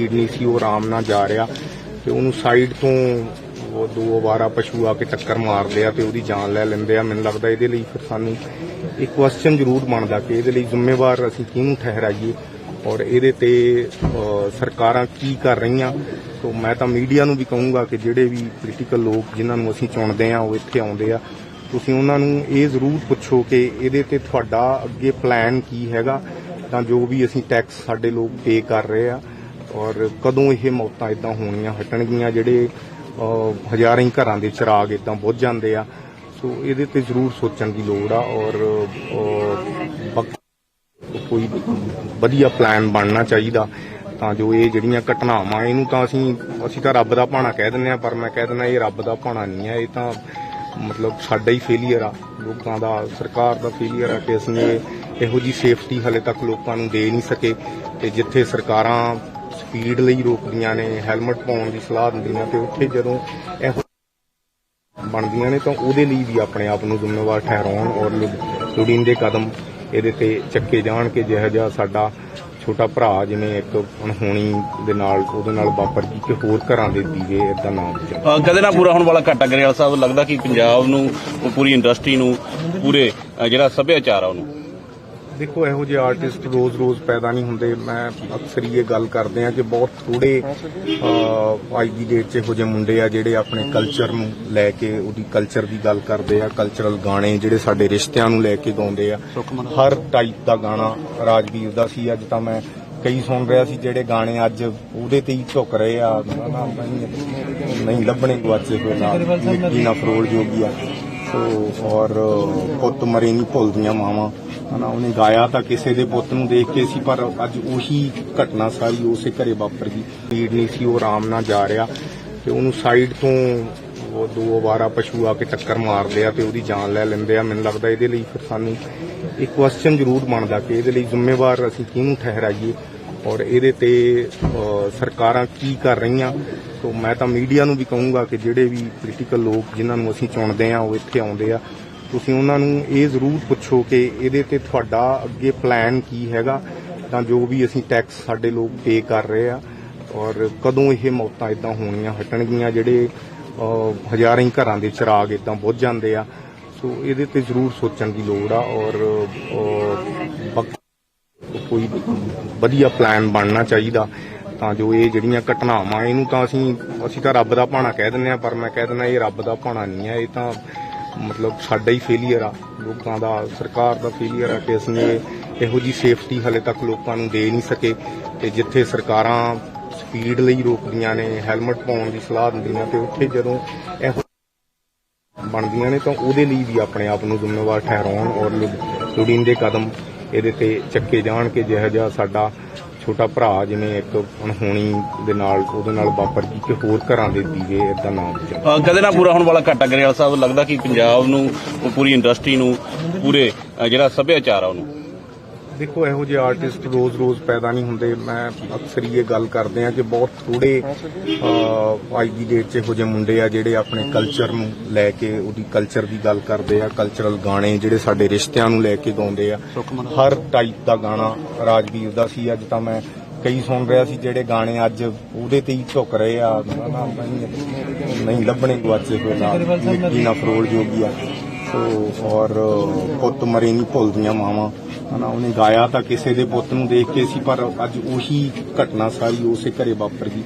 Speed ਨਹੀਂ ਸੀ, ਉਹ ਆਰਾਮ ਨਾਲ ਜਾ ਰਿਹਾ ਤੇ ਉਹਨੂੰ ਸਾਈਡ ਤੋਂ ਉਹ ਦੋ ਵਾਰਾ ਪਸ਼ੂ ਆ ਕੇ ਟੱਕਰ ਮਾਰਦੇ ਆ ਤੇ ਉਹਦੀ ਜਾਨ ਲੈ ਲੈਂਦੇ ਆ। ਮੈਨੂੰ ਲੱਗਦਾ ਇਹਦੇ ਲਈ ਫਿਰ ਸਾਨੂੰ ਇੱਕ ਕੁਐਸਚਨ ਜ਼ਰੂਰ ਬਣਦਾ ਕਿ ਇਹਦੇ ਲਈ ਜ਼ਿੰਮੇਵਾਰ ਅਸੀਂ ਕਿਹਨੂੰ ਠਹਿਰਾਈਏ ਔਰ ਇਹਦੇ ਤੇ ਸਰਕਾਰਾਂ ਕੀ ਕਰ ਰਹੀਆਂ। ਸੋ ਮੈਂ ਤਾਂ ਮੀਡੀਆ ਨੂੰ ਵੀ ਕਹੂੰਗਾ ਕਿ ਜਿਹੜੇ ਵੀ ਪੋਲੀਟੀਕਲ ਲੋਕ ਜਿਨ੍ਹਾਂ ਨੂੰ ਅਸੀਂ ਚੁਣਦੇ ਆ, ਉਹ ਇੱਥੇ ਆਉਂਦੇ ਆ। ਤੁਸੀਂ ਉਹਨਾਂ ਨੂੰ ਇਹ ਜ਼ਰੂਰ ਪੁੱਛੋ ਕਿ ਇਹਦੇ ਤੇ ਤੁਹਾਡਾ ਅੱਗੇ ਪਲਾਨ ਕੀ ਹੈਗਾ। ਤਾਂ ਜੋ ਵੀ ਅਸੀਂ ਟੈਕਸ ਸਾਡੇ ਲੋਕ ਪੇ ਕਰ ਰਹੇ ਆ। ਔਰ ਕਦੋਂ ਇਹ ਮੌਤਾਂ ਇਦਾਂ ਹੋਣੀਆਂ, ਹਟਣਗੀਆਂ, ਜਿਹੜੇ ਹਜ਼ਾਰਾਂ ਹੀ ਘਰਾਂ ਦੇ ਚਿਰਾਗ ਇਦਾਂ ਬੁੱਝ ਜਾਂਦੇ ਆ। ਸੋ ਇਹਦੇ ਤੇ ਜ਼ਰੂਰ ਸੋਚਣ ਦੀ ਲੋੜ ਆ ਔਰ ਕੋਈ ਵਧੀਆ ਪਲਾਨ ਬਣਨਾ ਚਾਹੀਦਾ। ਤਾਂ ਜੋ ਇਹ ਜਿਹੜੀਆਂ ਘਟਨਾਵਾਂ, ਇਹਨੂੰ ਤਾਂ ਅਸੀਂ ਅਸੀਂ ਤਾਂ ਰੱਬ ਦਾ ਭਾਣਾ ਕਹਿ ਦਿੰਦੇ ਆ, ਪਰ ਮੈਂ ਕਹਿ ਦਿੰਦਾ ਇਹ ਰੱਬ ਦਾ ਭਾਣਾ ਨਹੀਂ ਆ। ਇਹ ਤਾਂ ਮਤਲਬ ਸਾਡਾ ਹੀ ਫੇਲੀਅਰ ਆ। ਲੋਕਾਂ ਦਾ, ਸਰਕਾਰ ਦਾ ਫੇਲੀਅਰ ਆ ਕਿ ਅਸੀਂ ਇਹੋ ਜੀ ਸੇਫਟੀ ਹਲੇ ਤੱਕ ਲੋਕਾਂ ਨੂੰ ਦੇ ਨਹੀਂ ਸਕੇ। ਤੇ ਜਿੱਥੇ ਸਰਕਾਰਾਂ ਸਪੀਡ ਲਈ ਰੋਕਦੀਆਂ ਨੇ, ਹੈਲਮਟ ਪਾਉਣ ਦੀ ਸਲਾਹ ਦਿੰਦੀਆਂ ਤੇ ਉੱਥੇ ਜਦੋਂ ਇਹੋ ਬਣਦੀਆਂ ਨੇ ਤਾਂ ਉਹਦੇ ਲਈ ਵੀ ਆਪਣੇ ਆਪ ਨੂੰ ਜ਼ਿੰਮੇਵਾਰ ਠਹਿਰਾਉਣ ਔਰ ਲੋੜੀਂਦੇ ਕਦਮ ਇਹਦੇ ਤੇ ਚੱਕੇ ਜਾਣ ਕਿ ਜਿਹੋ ਜਿਹਾ ਸਾਡਾ ਛੋਟਾ ਭਰਾ ਜਿਵੇਂ ਇੱਕ ਅਣਹੋਣੀ ਦੇ ਨਾਲ ਉਹਦੇ ਨਾਲ ਵਾਪਰ ਗਈ ਕਿ ਹੋਰ ਘਰਾਂ ਦੇ ਦੀਵੇ ਇਦਾਂ ਨਾ ਬੁਝਣ ਕਦੇ ਨਾ ਪੂਰਾ ਹੋਣ ਵਾਲਾ ਘਾਟਾ ਗਰੇਵਾਲ ਸਾਹਿਬ, ਲੱਗਦਾ ਕਿ ਪੰਜਾਬ ਨੂੰ ਪੂਰੀ ਇੰਡਸਟਰੀ ਨੂੰ, ਪੂਰੇ ਜਿਹੜਾ ਸੱਭਿਆਚਾਰ ਆ ਉਹਨੂੰ। ਦੇਖੋ ਇਹੋ ਜਿਹੇ ਆਰਟਿਸਟ ਰੋਜ਼-ਰੋਜ਼ ਪੈਦਾ ਨਹੀਂ ਹੁੰਦੇ। ਮੈਂ ਅਕਸਰ ਇਹ ਗੱਲ ਕਰਦੇ ਆ ਕਿ ਬਹੁਤ ਥੋੜੇ ਅੱਜ ਦੀ ਡੇਟ 'ਚ ਇਹੋ ਜਿਹੇ ਮੁੰਡੇ ਆ ਜਿਹੜੇ ਆਪਣੇ ਕਲਚਰ ਨੂੰ ਲੈ ਕੇ ਉਹਦੀ ਕਲਚਰ ਦੀ ਗੱਲ ਕਰਦੇ ਆ ਕਲਚਰਲ ਗਾਣੇ ਜਿਹੜੇ ਸਾਡੇ ਰਿਸ਼ਤਿਆਂ ਨੂੰ ਲੈ ਕੇ ਗਾਉਂਦੇ ਆ। ਹਰ ਟਾਈਪ ਦਾ ਗਾਣਾ ਰਾਜਵੀਰ ਦਾ ਸੀ। ਅੱਜ ਤਾਂ ਮੈਂ ਕਈ ਸੁਣ ਰਿਹਾ ਸੀ ਜਿਹੜੇ ਗਾਣੇ ਅੱਜ ਉਹਦੇ ਤੇ ਹੀ ਝੁਕ ਰਹੇ ਆ। ਨਹੀਂ- ਲੱਭਣੇ ਗਵਾਚੇ ਹੋਏ ਨਾ। ਮਿੱਟੀ ਨਾ ਫਰੋਲ ਜੋਗੀ ਆ। ਸੋ ਔਰ ਪੁੱਤ ਮਰੇ ਨਹੀਂ ਭੁੱਲਦੀਆਂ ਮਾਵਾਂ। ਹਨਾ ਉਹਨੇ ਗਾਇਆ ਤਾਂ ਕਿਸੇ ਦੇ ਪੁੱਤ ਨੂੰ ਦੇਖ ਕੇ ਸੀ, ਪਰ ਅੱਜ ਉਹੀ ਘਟਨਾ ਸਾਰੀ ਉਸੇ ਘਰੇ ਵਾਪਰ ਗਈ ਸਪੀਡ ਨਹੀਂ ਸੀ, ਉਹ ਆਰਾਮ ਨਾਲ ਜਾ ਰਿਹਾ ਤੇ ਉਹਨੂੰ ਸਾਈਡ ਤੋਂ ਉਹ ਦੋ ਵਾਰਾ ਪਸ਼ੂ ਆ ਕੇ ਟੱਕਰ ਮਾਰਦੇ ਆ ਤੇ ਉਹਦੀ ਜਾਨ ਲੈ ਲੈਂਦੇ ਆ। ਮੈਨੂੰ ਲੱਗਦਾ ਇਹਦੇ ਲਈ ਫਿਰ ਸਾਨੂੰ ਇੱਕ ਕੁਐਸਚਨ ਜ਼ਰੂਰ ਬਣਦਾ ਕਿ ਇਹਦੇ ਲਈ ਜ਼ਿੰਮੇਵਾਰ ਅਸੀਂ ਕਿਹਨੂੰ ਠਹਿਰਾਈਏ ਔਰ ਇਹਦੇ ਤੇ ਸਰਕਾਰਾਂ ਕੀ ਕਰ ਰਹੀਆਂ। ਸੋ ਮੈਂ ਤਾਂ ਮੀਡੀਆ ਨੂੰ ਵੀ ਕਹੂੰਗਾ ਕਿ ਜਿਹੜੇ ਵੀ ਪੋਲੀਟੀਕਲ ਲੋਕ ਜਿਨ੍ਹਾਂ ਨੂੰ ਅਸੀਂ ਚੁਣਦੇ ਆ, ਉਹ ਇੱਥੇ ਆਉਂਦੇ ਆ। ਤੁਸੀਂ ਉਹਨਾਂ ਨੂੰ ਇਹ ਜ਼ਰੂਰ ਪੁੱਛੋ ਕਿ ਇਹਦੇ ਤੇ ਤੁਹਾਡਾ ਅੱਗੇ ਪਲਾਨ ਕੀ ਹੈਗਾ, ਤਾਂ ਜੋ ਵੀ ਅਸੀਂ ਟੈਕਸ ਸਾਡੇ ਲੋਕ ਪੇ ਕਰ ਰਹੇ ਆ, ਔਰ ਕਦੋਂ ਇਹ ਮੌਤਾਂ ਇਦਾਂ ਹੋਣੀਆਂ, ਹਟਣਗੀਆਂ, ਜਿਹੜੇ ਹਜ਼ਾਰਾਂ ਹੀ ਘਰਾਂ ਦੇ ਚਿਰਾਗ ਇਦਾਂ ਬੁੱਝ ਜਾਂਦੇ ਆ, ਸੋ ਇਹਦੇ ਤੇ ਜ਼ਰੂਰ ਸੋਚਣ ਦੀ ਲੋੜ ਆ, ਔਰ ਕੋਈ ਵਧੀਆ ਪਲਾਨ ਬਣਨਾ ਚਾਹੀਦਾ, ਤਾਂ ਜੋ ਇਹ ਜਿਹੜੀਆਂ ਘਟਨਾਵਾਂ, ਇਹਨੂੰ ਤਾਂ ਅਸੀਂ ਅਸੀਂ ਤਾਂ ਰੱਬ ਦਾ ਭਾਣਾ ਕਹਿ ਦਿੰਦੇ ਆ, ਪਰ ਮੈਂ ਕਹਿ ਦਿੰਦਾ ਇਹ ਰੱਬ ਦਾ ਭਾਣਾ ਨਹੀਂ ਆ, ਇਹ ਤਾਂ ਮਤਲਬ ਸਾਡਾ ਹੀ ਫੇਲੀਅਰ ਆ। ਲੋਕਾਂ ਦਾ, ਸਰਕਾਰ ਦਾ ਫੇਲੀਅਰ ਆ ਕਿ ਅਸੀਂ ਇਹੋ ਜੀ ਸੇਫਟੀ ਹਲੇ ਤੱਕ ਲੋਕਾਂ ਨੂੰ ਦੇ ਨਹੀਂ ਸਕੇ। ਤੇ ਜਿੱਥੇ ਸਰਕਾਰਾਂ ਸਪੀਡ ਲਈ ਰੋਕਦੀਆਂ ਨੇ ਹੈਲਮਟ ਪਾਉਣ ਦੀ ਸਲਾਹ ਦਿੰਦੀਆਂ ਤੇ ਉੱਥੇ ਜਦੋਂ ਇਹੋ ਬਣਦੀਆਂ ਨੇ ਤਾਂ ਉਹਦੇ ਲਈ ਵੀ ਆਪਣੇ ਆਪ ਨੂੰ ਜ਼ਿੰਮੇਵਾਰ ਠਹਿਰਾਉਣ ਔਰ ਲੋੜੀਂਦੇ ਕਦਮ ਇਹਦੇ ਤੇ ਚੱਕੇ ਜਾਣ ਕਿ ਜਿਹੋ ਜਿਹਾ ਸਾਡਾ ਛੋਟਾ ਭਰਾ ਜਿਵੇਂ ਇੱਕ ਅਣਹੋਣੀ ਦੇ ਨਾਲ ਉਹਦੇ ਨਾਲ ਵਾਪਰ ਗਈ ਕਿ ਹੋਰ ਘਰਾਂ ਦੇ ਦੀਵੇ ਇਦਾਂ ਨਾ ਬੁਝਣ ਅ, ਕਦੇ ਨਾ ਪੂਰਾ ਹੋਣ ਵਾਲਾ ਘਾਟਾ ਗਰੇਵਾਲ ਸਾਹਿਬ ਲੱਗਦਾ ਕਿ ਪੰਜਾਬ ਨੂੰ ਉਹ ਪੂਰੀ ਇੰਡਸਟਰੀ ਨੂੰ ਪੂਰੇ ਅ, ਜਿਹੜਾ ਸੱਭਿਆਚਾਰ ਆ ਉਹਨੂੰ। ਦੇਖੋ, ਇਹੋ ਜਿਹੇ ਆਰਟਿਸਟ ਰੋਜ਼-ਰੋਜ਼ ਪੈਦਾ ਨਹੀਂ ਹੁੰਦੇ। ਮੈਂ ਅਕਸਰ ਹੀ ਇਹ ਗੱਲ ਕਰਦੇ ਆ ਕਿ ਬਹੁਤ ਥੋੜੇ ਅੱਜ ਦੀ ਡੇਟ 'ਚ ਇਹੋ ਜਿਹੇ ਮੁੰਡੇ ਆ ਜਿਹੜੇ ਆਪਣੇ ਕਲਚਰ ਨੂੰ ਲੈ ਕੇ, ਉਹਦੀ ਕਲਚਰ ਦੀ ਗੱਲ ਕਰਦੇ ਆ ਕਲਚਰਲ ਗਾਣੇ ਜਿਹੜੇ ਸਾਡੇ ਰਿਸ਼ਤਿਆਂ ਨੂੰ ਲੈ ਕੇ ਗਾਉਂਦੇ ਆ। ਹਰ ਟਾਈਪ ਦਾ ਗਾਣਾ ਰਾਜਵੀਰ ਦਾ ਸੀ। ਅੱਜ ਤਾਂ ਮੈਂ ਕਈ ਸੁਣ ਰਿਹਾ ਸੀ ਜਿਹੜੇ ਗਾਣੇ ਅੱਜ ਉਹਦੇ ਤੇ ਹੀ ਝੁਕ ਰਹੇ ਆ। ਨਹੀਂ- ਲੱਭਣੇ ਗਵਾਚੇ ਹੋਏ ਨਾਲ ਮਿੱਟੀ ਨਾ ਫਰੋਲ ਜੋਗੀ ਆ। ਸੋ ਔਰ ਪੁੱਤ ਮਰੇ ਨਹੀਂ ਭੁੱਲਦੀਆਂ ਮਾਵਾਂ। ਹਨਾ ਉਹਨੇ ਗਾਇਆ ਤਾਂ ਕਿਸੇ ਦੇ ਪੁੱਤ ਨੂੰ ਦੇਖ ਕੇ ਸੀ, ਪਰ ਅੱਜ ਉਹੀ ਘਟਨਾ ਸਾਰੀ ਉਸੇ ਘਰੇ ਵਾਪਰ ਗਈ।